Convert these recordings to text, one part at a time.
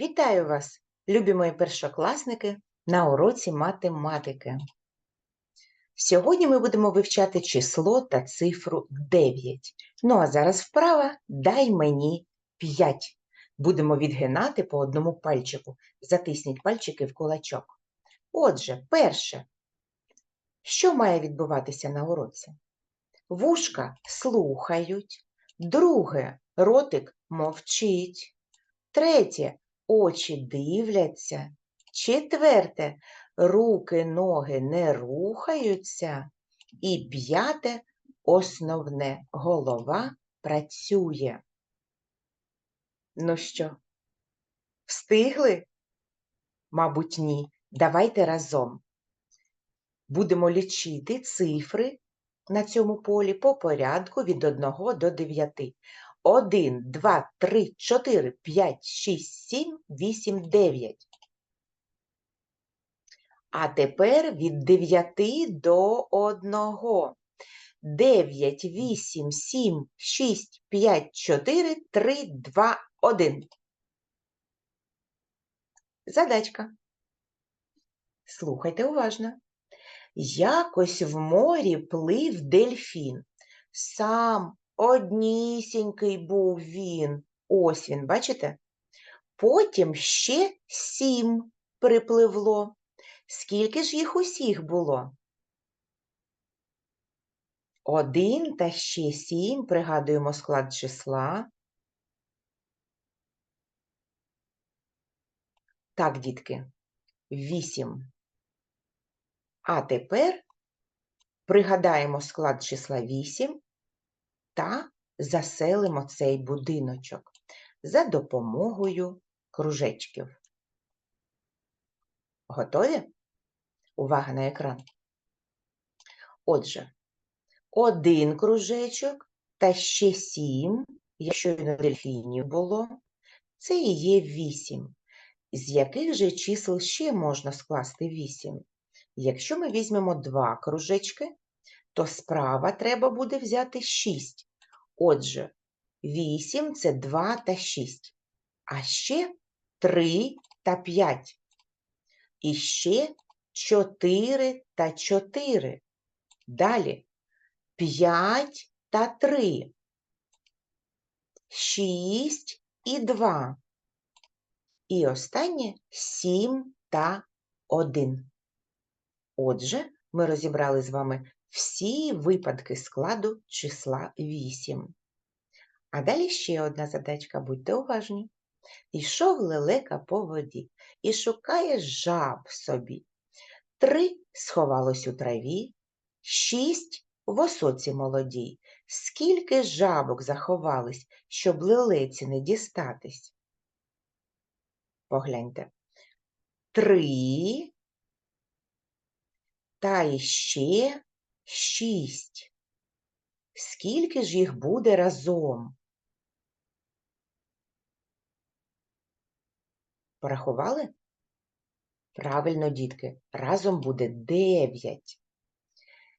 Вітаю вас, любі мої першокласники, на уроці математики. Сьогодні ми будемо вивчати число та цифру 9. Ну а зараз вправа дай мені 5. Будемо відгинати по одному пальчику. Затисніть пальчики в кулачок. Отже, перше. Що має відбуватися на уроці? Вушка слухають. Друге, ротик мовчить. Третє, очі дивляться. Четверте, руки, ноги не рухаються. І п'яте, основне, голова працює. Ну що, встигли? Мабуть, ні. Давайте разом. Будемо лічити цифри на цьому полі по порядку від 1 до 9. 1, 2, 3, 4, 5, 6, 7, 8, 9. А тепер від 9 до 1. 9, 8, 7, 6, 5, 4, 3, 2, 1. Задачка. Слухайте уважно. Якось в морі плив дельфін. Сам однісінький був він. Ось він, бачите? Потім ще сім припливло. Скільки ж їх усіх було? Один та ще сім. Пригадуємо склад числа. Так, дітки, вісім. А тепер пригадаємо склад числа 8 та заселимо цей будиночок за допомогою кружечків. Готові? Увага на екран. Отже, один кружечок та ще сім, якщо на дельфінів було, це і є вісім. З яких же чисел ще можна скласти вісім? Якщо ми візьмемо два кружечки, то справа треба буде взяти 6. Отже, 8 це 2 та 6. А ще 3 та 5. І ще 4 та 4. Далі 5 та 3. 6 і 2. І останнє 7 та 1. Отже, ми розібрали з вами всі випадки складу числа 8. А далі ще одна задачка, будьте уважні. Ішов лелека по воді і шукає жаб собі. Три сховалось у траві, шість в осоці молодій. Скільки жабок заховались, щоб лелеці не дістатись? Погляньте. Три та іще шість. Скільки ж їх буде разом? Порахували? Правильно, дітки, разом буде дев'ять.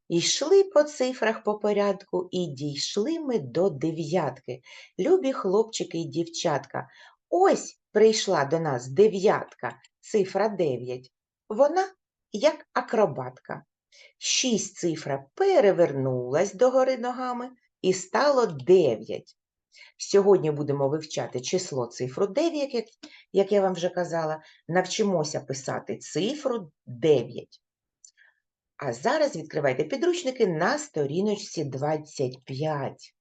Йшли по цифрах по порядку і дійшли ми до дев'ятки. Любі хлопчики і дівчатка. Ось прийшла до нас дев'ятка, цифра дев'ять. Вона як акробатка. Шість цифра перевернулась догори ногами і стало 9. Сьогодні будемо вивчати число цифру 9, як, як я вам вже казала, навчимося писати цифру 9. А зараз відкривайте підручники на сторіночці 25.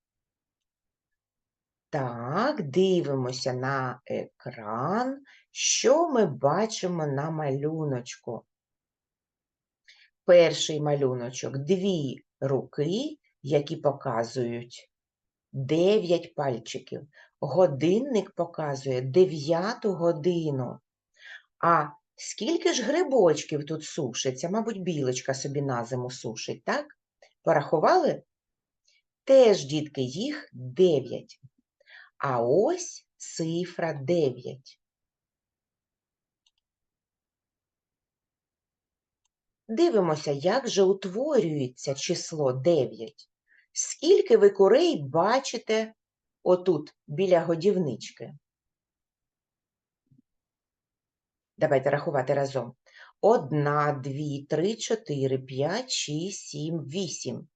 Так, дивимося на екран, що ми бачимо на малюночку. Перший малюночок дві руки, які показують 9 пальчиків. Годинник показує 9 годину. А скільки ж грибочків тут сушиться? Мабуть, білочка собі на зиму сушить, так? Порахували? Теж, дітки, їх 9. А ось цифра 9. Дивимося, як же утворюється число 9. Скільки ви курей бачите отут, біля годівнички? Давайте рахувати разом. Одна, дві, три, чотири, п'ять, шість, сім, вісім.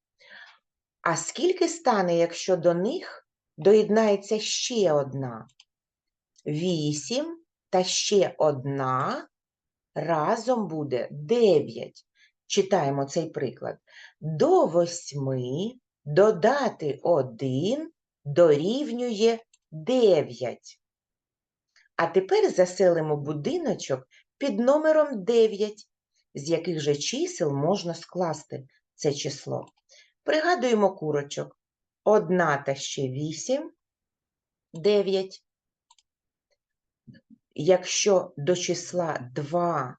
А скільки стане, якщо до них доєднається ще одна? Вісім та ще одна разом буде дев'ять. Читаємо цей приклад. До восьми додати один дорівнює дев'ять. А тепер заселимо будиночок під номером 9, з яких же чисел можна скласти це число. Пригадуємо курочок. Одна та ще 8 – 9. Якщо до числа 2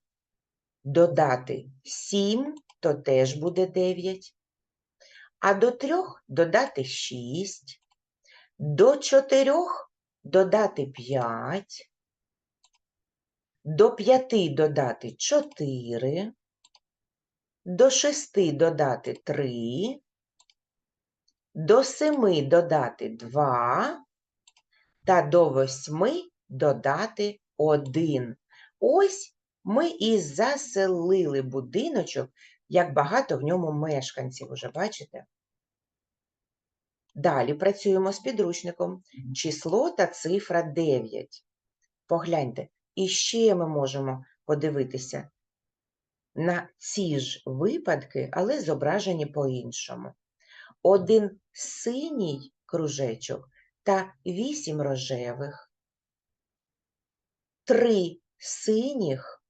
додати 7, то теж буде 9. А до 3 додати 6, до 4 додати 5, до 5 додати 4, до 6 додати 3, до 7 додати 2 та до 8 додати 1. Ось ми і заселили будиночок, як багато в ньому мешканців, уже бачите? Далі працюємо з підручником. Число та цифра 9. Погляньте, і ще ми можемо подивитися на ці ж випадки, але зображені по-іншому. Один синій кружечок та вісім рожевих, три синіх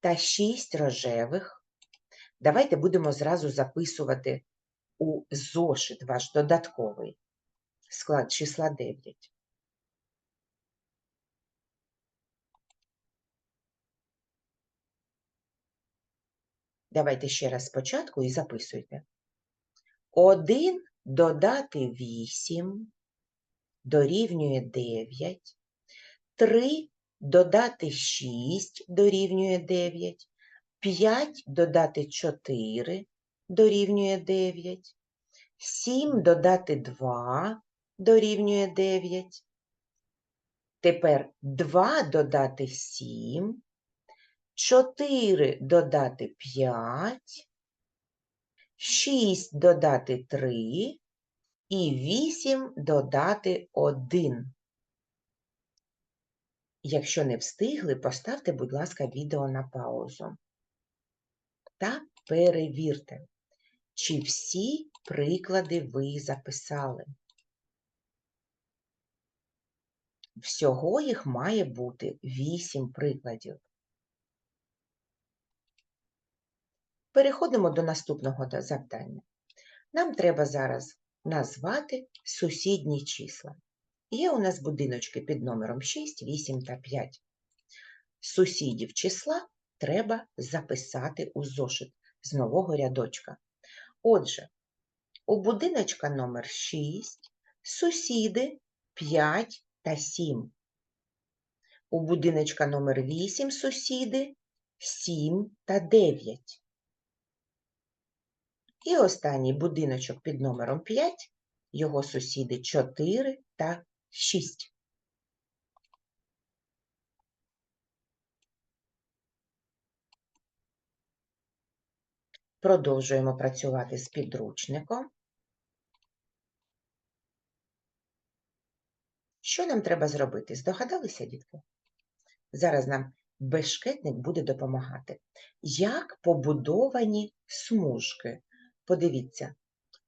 та шість рожевих. Давайте будемо зразу записувати у зошит ваш додатковий склад числа 9. Давайте ще раз спочатку і записуйте. 1 додати 8 дорівнює 9. 3 додати 6 дорівнює 9. 5 додати 4 дорівнює 9. 7 додати 2 дорівнює 9. Тепер 2 додати 7 4 додати 5, 6 додати 3 і 8 додати 1. Якщо не встигли, поставте, будь ласка, відео на паузу. Та перевірте, чи всі приклади ви записали. Всього їх має бути 8 прикладів. Переходимо до наступного завдання. Нам треба зараз назвати сусідні числа. Є у нас будиночки під номером 6, 8 та 5. Сусідів числа треба записати у зошит з нового рядочка. Отже, у будиночка номер 6 сусіди 5 та 7. У будиночка номер 8 сусіди 7 та 9. І останній будиночок під номером 5, його сусіди 4 та 6. Продовжуємо працювати з підручником. Що нам треба зробити? Здогадалися, дітки? Зараз нам бешкетник буде допомагати. Як побудовані смужки Подивіться,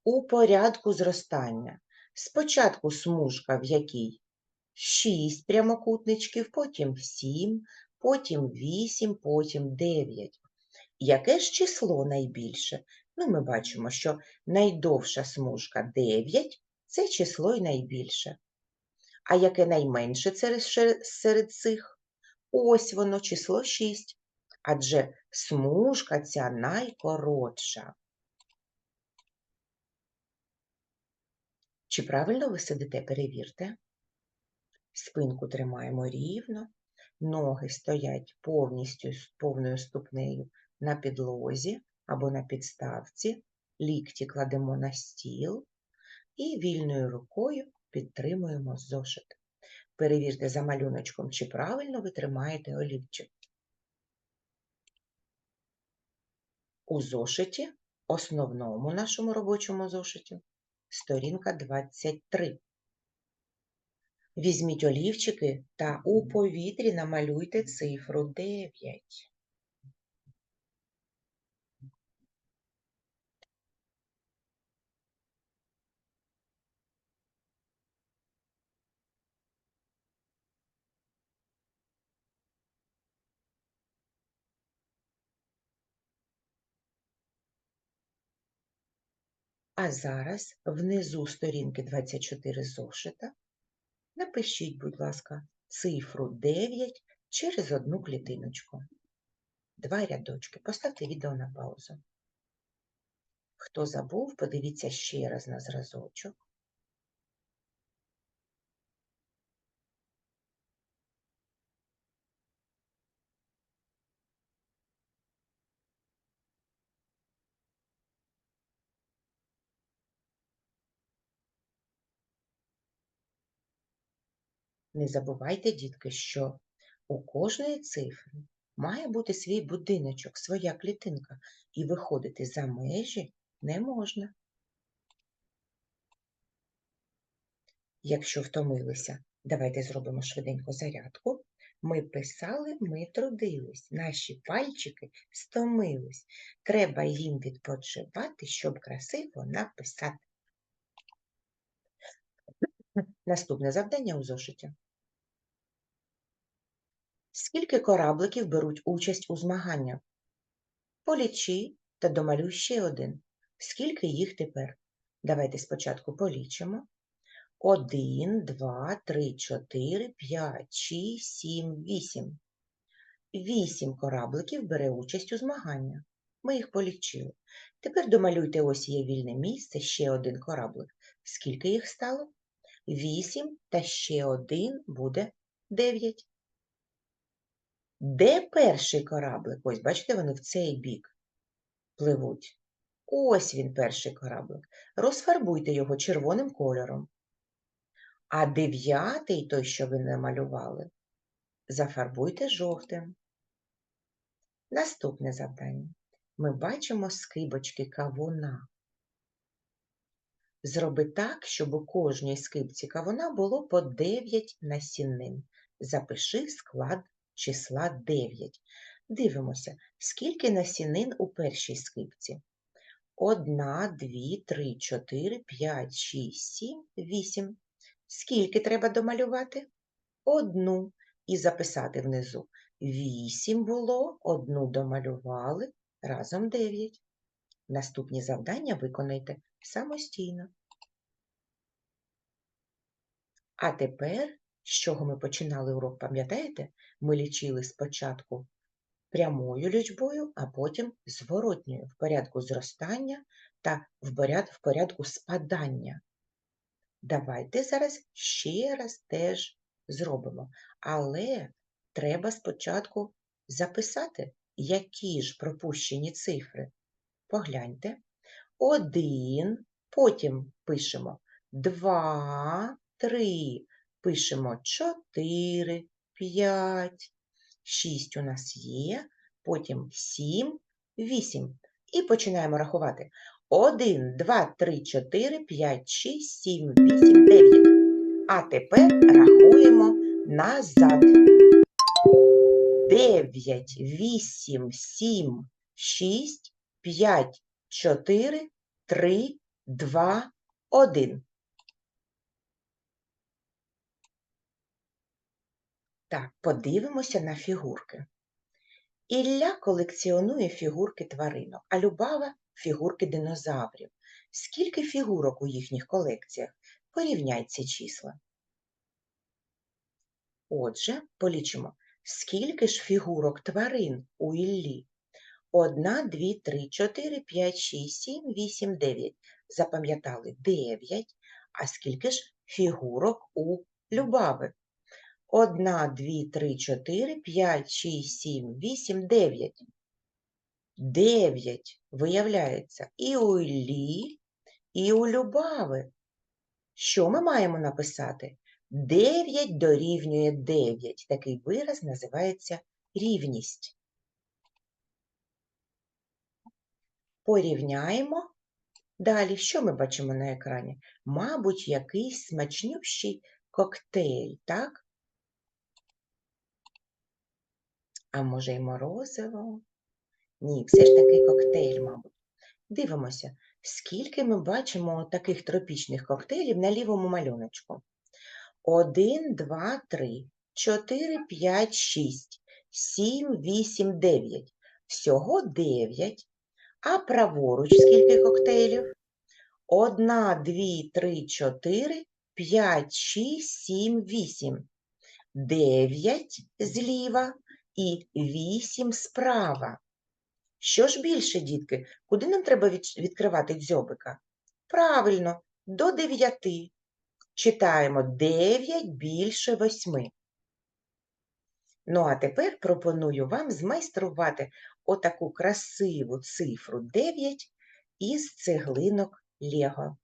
у порядку зростання. Спочатку смужка, в якій 6 прямокутничків, потім 7, потім 8, потім 9. Яке ж число найбільше? Ну, ми бачимо, що найдовша смужка 9 це число й найбільше. А яке найменше серед цих? Ось воно число 6. Адже смужка ця найкоротша. Чи правильно ви сидите, перевірте. Спинку тримаємо рівно, ноги стоять повністю з повною ступнею на підлозі або на підставці, лікті кладемо на стіл і вільною рукою підтримуємо зошит. Перевірте за малюночком, чи правильно ви тримаєте олівчик. У зошиті, основному нашому робочому зошиті, сторінка 23. Візьміть олівчики та у повітрі намалюйте цифру 9. А зараз внизу сторінки 24 зошита напишіть, будь ласка, цифру 9 через одну клітиночку. Два рядочки. Поставте відео на паузу. Хто забув, подивіться ще раз на зразочок. Не забувайте, дітки, що у кожної цифри має бути свій будиночок, своя клітинка, і виходити за межі не можна. Якщо втомилися, давайте зробимо швиденько зарядку. Ми писали, ми трудились, наші пальчики стомились. Треба їм відпочивати, щоб красиво написати. Наступне завдання у зошиті. Скільки корабликів беруть участь у змаганнях? Полічи та домалюй ще один. Скільки їх тепер? Давайте спочатку полічимо. Один, два, три, чотири, п'ять, шість, сім, вісім. Вісім корабликів бере участь у змаганнях. Ми їх полічили. Тепер домалюйте ось є вільне місце, ще один кораблик. Скільки їх стало? Вісім та ще один буде дев'ять. Де перший кораблик? Ось, бачите, вони в цей бік пливуть. Ось він, перший кораблик. Розфарбуйте його червоним кольором. А дев'ятий, той, що ви намалювали, зафарбуйте жовтим. Наступне завдання. Ми бачимо скибочки кавуна. Зроби так, щоб у кожній скибці кавуна було по 9 насінин. Запиши склад числа 9. Дивимося, скільки насінин у першій скибці. 1, 2, 3, 4, 5, 6, 7, 8. Скільки треба домалювати? Одну. І записати внизу. 8 було, одну домалювали, разом 9. Наступні завдання виконайте самостійно. А тепер, з чого ми починали урок, пам'ятаєте? Ми лічили спочатку прямою лічбою, а потім зворотньою в порядку зростання та в порядку спадання. Давайте зараз ще раз теж зробимо. Але треба спочатку записати, які ж пропущені цифри. Погляньте. Один, потім пишемо два, три, пишемо чотири, п'ять, шість у нас є, потім сім, вісім. І починаємо рахувати. 1, 2, 3, 4, 5, 6, 7, 8, 9. А тепер рахуємо назад. 9, 8, 7, 6, 5, 4, 3, 2, 1. Так, подивимося на фігурки. Ілля колекціонує фігурки тваринок, а Любава фігурки динозаврів. Скільки фігурок у їхніх колекціях? Порівняй ці числа. Отже, полічимо, скільки ж фігурок тварин у Іллі? Одна, дві, три, чотири, п'ять, шість, сім, вісім, дев'ять. Запам'ятали дев'ять. А скільки ж фігурок у Любави? Одна, дві, три, чотири, п'ять, шість, сім, вісім, дев'ять. Дев'ять, виявляється, і у Іллі, і у Любави. Що ми маємо написати? Дев'ять дорівнює дев'ять. Такий вираз називається рівність. Порівняємо. Далі, що ми бачимо на екрані? Мабуть, якийсь смачнющий коктейль, так? А може й морозиво? Ні, все ж таки коктейль, мабуть. Дивимося, скільки ми бачимо таких тропічних коктейлів на лівому малюночку. 1, 2, 3, 4, 5, 6, 7, 8, 9. Всього 9. А праворуч скільки коктейлів? 1, 2, 3, 4, 5, 6, 7, 8. 9 зліва і 8 справа. Що ж більше, дітки? Куди нам треба відкривати дзьобика? Правильно, до 9. Читаємо 9 більше 8. Ну, а тепер пропоную вам змайструвати отаку красиву цифру 9 із цеглинок Лего.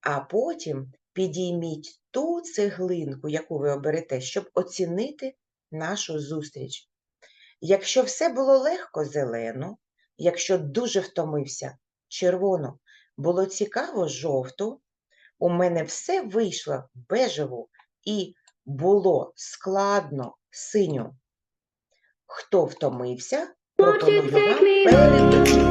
А потім підійміть ту цеглинку, яку ви оберете, щоб оцінити нашу зустріч. Якщо все було легко зелену, якщо дуже втомився червону, було цікаво жовту, у мене все вийшло бежеву і було складно синю. Хто втомився, пропоную вам переключити.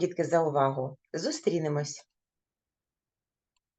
Дітки, за увагу. Зустрінемось.